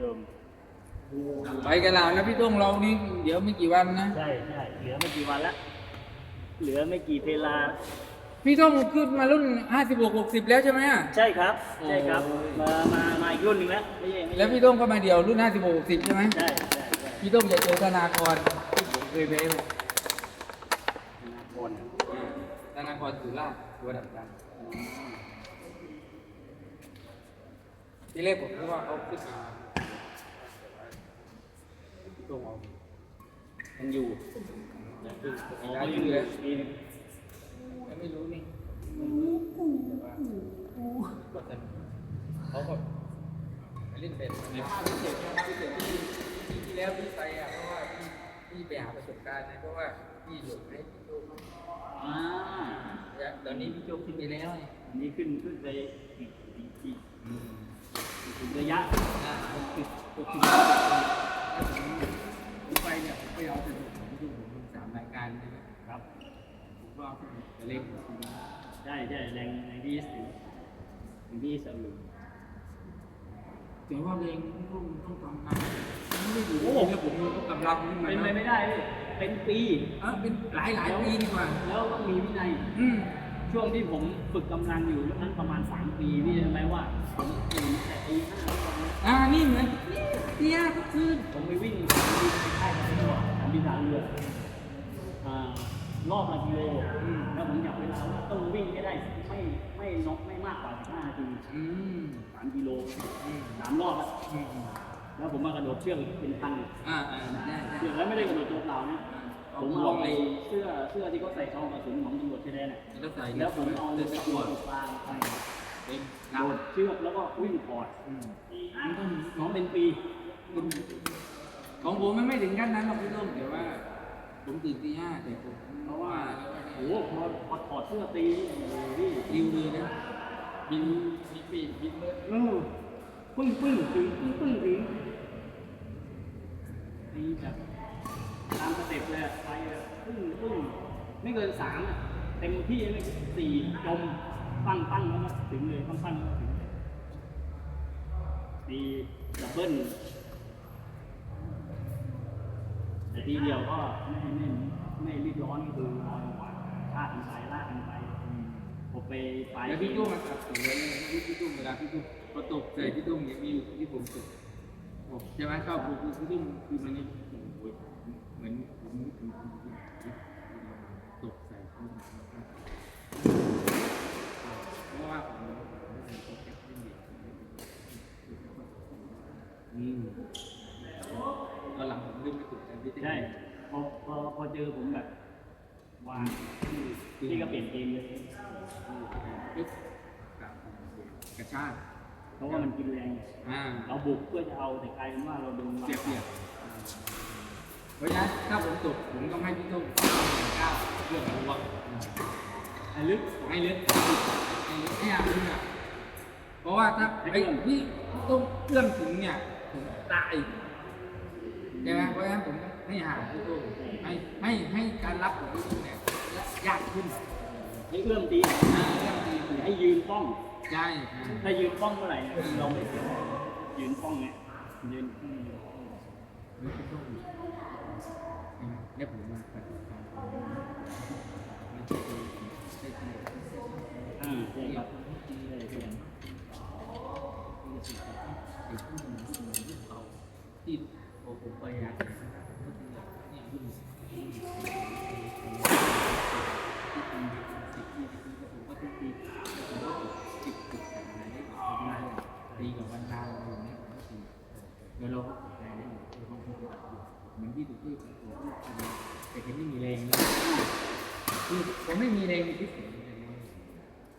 เดิมไปกันแล้วนะพี่ต้องเรานี่เดี๋ยวไม่กี่วันนะ ใช่ใช่เหลือไม่กี่วันละ เหลือไม่กี่เทลา พี่ต้องขึ้นมารุ่น 56 60 แล้วใช่ไหมอะใช่ครับ ใช่ครับโอ้ยมา มา มาอีกรุ่นหนึ่งแล้วไม่ใช่ไม่ใช่แล้วพี่ต้องก็มาเดี่ยวรุ่น 56 60 ใช่ไหม ใช่ใช่ใช่พี่ต้องจะเจอธนากรที่ผมเคยไปไหมนาคอนธนากรสุราษฎร์ตัวดับดังที่แรกผมคิดว่าเขาขึ้นมา พี่ต้องเอายังอยู่ยังอยู่อ๋อย้ายยังชื่อเหลืแล้อวปีหนึงยังไม่รู้นี่ก็จะเขาก็ไปเล่นเป็นในภาพพิเศษภาพพิเศษที่ที่ที่แล้วพี่ไปอะเพราะว่าพี่พี่ไปหาประสบการณ์นะเพราะว่าพี่หลงให้พี่โจอ่าตอนนี้พี่โจขึ้นไปแล้วไงอันนี้ขึ้นขึ้นไปอีกอีกอีกอีกถึงระยะอ่าคือคือคือ ผมไปเนี่ยผมไปเอาสนุกผมดูผมดูสามรายการใช่ไหม ครับ ผมก็จะเล่นผม ใช่ใช่แรงแรงที่สิบแรงที่สามแต่ว่าเรงต้องต้องทำงานไม่ได้อยู่ที่ผมต้องกำลังขึ้นมาเป็นไปไม่ได้พี่เป็นปี เออเป็นหลายหลายปีดีกว่า แล้วต้องมีวินัย อืม ช่วงที่ผมฝึกกำลังอยู่นั้นประมาณ 3 ปีพี่รู้ไหมว่าผมตื่นแต่ตีห้าทุกวันนะอ่า นี่เหมือนเนี่ยก็คือผมไปวิ่งสนามบินค่ายทหารสนามบินทหารเรืออ่ารอบละกิโลแล้วผ มอยากเวลาว่าต้องวิ่งให้ได้ไม่ไม่นกไม่มากกว่า15นาทีอืมสามกิโลอืมสามรอบแล้วอืมแล้วผมมากระโดดเชือกเป็นพันอ่าอ่าได้ได้เชือกแล้วไม่ได้กระโดดตัวเปล่านะเอาผมห่วเอางเลยเสื้อเสื้อที่เขาใส่ซองกระสุนของตำรวจชายแดนน่ะแล้วใส่แล้วผมเอาเลือดตะตะกั่กั่ววตกปลาไปเป็นโดดเชือกแล้วก็วิ่งพอร์ตอืมมันต้องน้องเป็นปี ของผมมันไม่ถึงขั้นนั้นหรอกพี่ต้มแต่ว่า ผมตื่นตีห้าแต่ผมเพราะว่าแล้วก็ โอ้โหพอพอถอดเสื้อตีนี่ริวเลยนะบินมีปีกบินเลยเออปึ้งปึ้งถึงปึ้งปึ้งถึงตีแบบตามสเต็ปเลยไปอะปึ้งปึ้งไม่เกินสามอะเต็มที่ไม่สี่จมปั้งปั้งแล้วก็ถึงเลยปั้งปั้งแล้วถึงเลยตีดับเบิ้ลแต่ทีเดียวก็ไม่ไม่ไม่รีบร้อนก็คือากกันไปลากกันไปผมไปไปแล้วพี่ตุ้มมาขับสวยเลยพี่พี่ตุ้มเวลาพี่ตุ้มพอตกใส่พี่ตุ้มเนี่ยมีอยู่ที่ผมตกใช่ไหมเข้าปุ๊บพี่ตุ้มคือมันนี่โอ้โหเหมือนผมตกใส่เพราะว่าผมอืมตอนหลังผมเริ่มไม่ตกใจพี่เต้ใช่พอพอพอเจอผมแบบวาง ที่ก็เปลี่ยนเกมเลยปึ๊บกระชากเพราะว่ามันกินแรงอ่าเราบุกเพื่อจะเอาแต่กลายเป็นว่าเราโดนวางเสียเปรียบเพราะฉะนั้นถ้าผมตกผมต้องให้พี่ตุ้มก้าวเพื่อระวังให้ลึกให้ลึกให้ลึกให้อาลึกอะเพราะว่าถ้าไอ้พี่ต้องเอื้อมถึงเนี่ยผมตายใช่ไหมเพราะฉะนั้นผมให้ห่างพี่ตุ้มให้ให้ให้การรับของพี่ตุ้มเนี่ย ยากขึ้นให้เอื้อมตีอ่าเอื้อมดีอย่าให้ยืนป้อง ใช่อ่าถ้ายืนป้องเมื่อไหร่เนี่ยเราไม่เสียยืนป้องเนี่ยยืนอืมแล้วพี่ตุ้มเนี่ยผมมาปฏิบัติการมันจะเป็นได้ที่อ่าใช่ครับใช่ใช่ที่ผม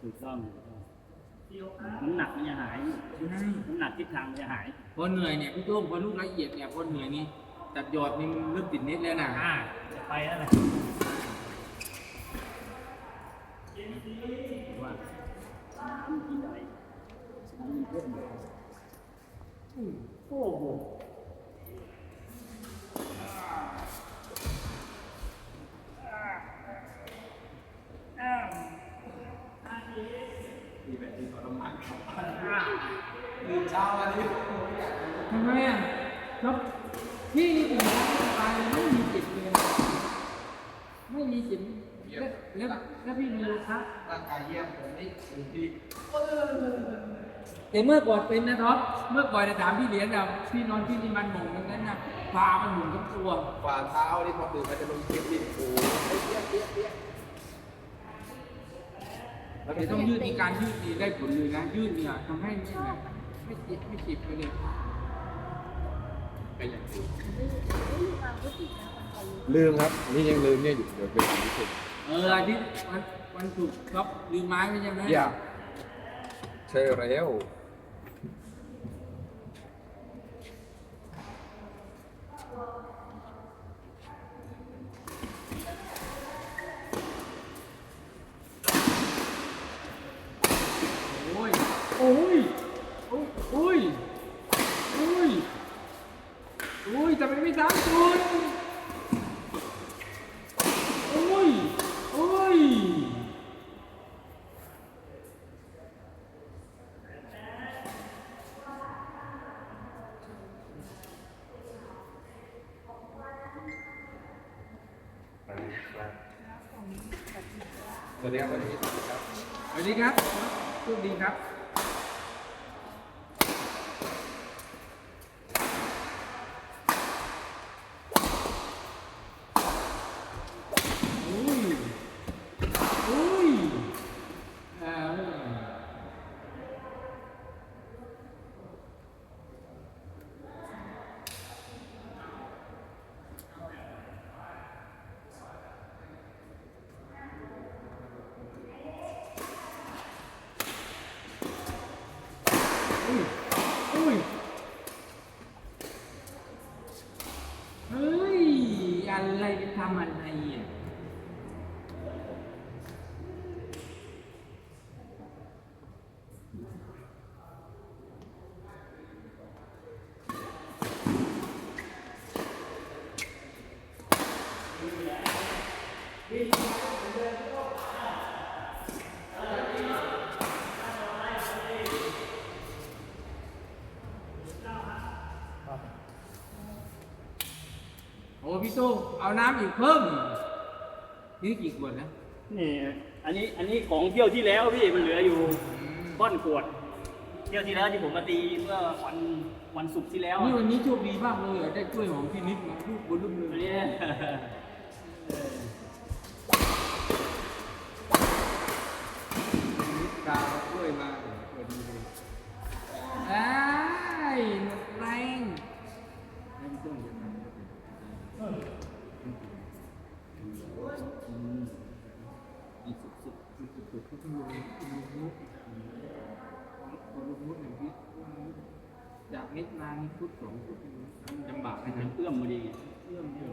ถูกต้องน้ำหนักมันจะหายใช่น้ำหนักทิศทางมันจะหาย พอเหนื่อยเนี่ยพี่โต้งพอลูกละเอียดเนี่ยพอเหนื่อยนี่ตัดยอดนี่มันเริ่มติดเน็ตแล้วนะอ่าจะไปแล้วแหละว่าน้ำที่ใดน้ำเพิ่มโอ้โห มีแบบที่ทรมานครับตื่นเช้ามานี่ทำไมอะครับพี่นี่ถึงร้านสบายไม่มีจิตเลยนะไม่มีจิตแล้วแล้วแล้วพี่มีครับร่างกายเยี่ยมผมนี่ดีแต่เมื่อก่อนเป็นนะท็อปเมื่อก่อนจะถามพี่เหรียญแบบพี่นอนที่นี่มันหม่งอย่างนั้นนะพามันหมุนทั้งตัวฝ่าเท้านี่พอตื่นมาจะลงเก็บดินโอ้ยเปี้ยเปี้ยเปี้ย เราจะต้องยืดมีการยืดดีได้ผลเลยนะ ยืดเนี่ยทำให้ไม่แบบไม่จิบไม่จิบไปเลยไปอย่างนี้ลืลืมครับ นี่ยังลืมเนี่ยอยู่เดี๋ยวไปดูสิเอออาทิตย์วันวันศุกร์ครับลืมไม้ไปใช่ไหม อย่าใช่แล้ว โอ้ยโอ้ยโอ้ ยโอ้ยโอ้ยโอ้ยทำไมไม่ซ้ำคุณโอ้ยโอ้ยสวัสดีครับสวัสดีครับสวัสดีครับโชคดีครับอุ้ยอุ้ยเออ อุ้ยอุ้ยเฮ้ย อะไรไปทำอะไรอะ โอ้พี่ตู้เอาน้ำอีกเพิ่ม นี่กี่ขวดนะนี่ อันนี้อันนี้ของเที่ยวที่แล้วพี่มันเหลืออยู่ก้อนขวด เที่ยวที่แล้วที่ผมมาตีเมื่อวันวันศุกร์ที่แล้วนี่อะวันนี้โชคดีมากเลยอะได้กล้วยหอมพี่นิดมาลูกบนลูกเล อัน ย นี้ นิดตาเอากล้วยมาเปิดดูเลยไอ้ายหมดแรงให้พี่ตู้เดี๋ยวนะอีกสุดสุดสุดสุดสุดเขาต้องลงลงมุกพอลงมุกหนึ่งพิษ จากนิดมานี่พุทธสองพุทธจำบากนะมันเอื้อมมาดีเอื้อมเดียว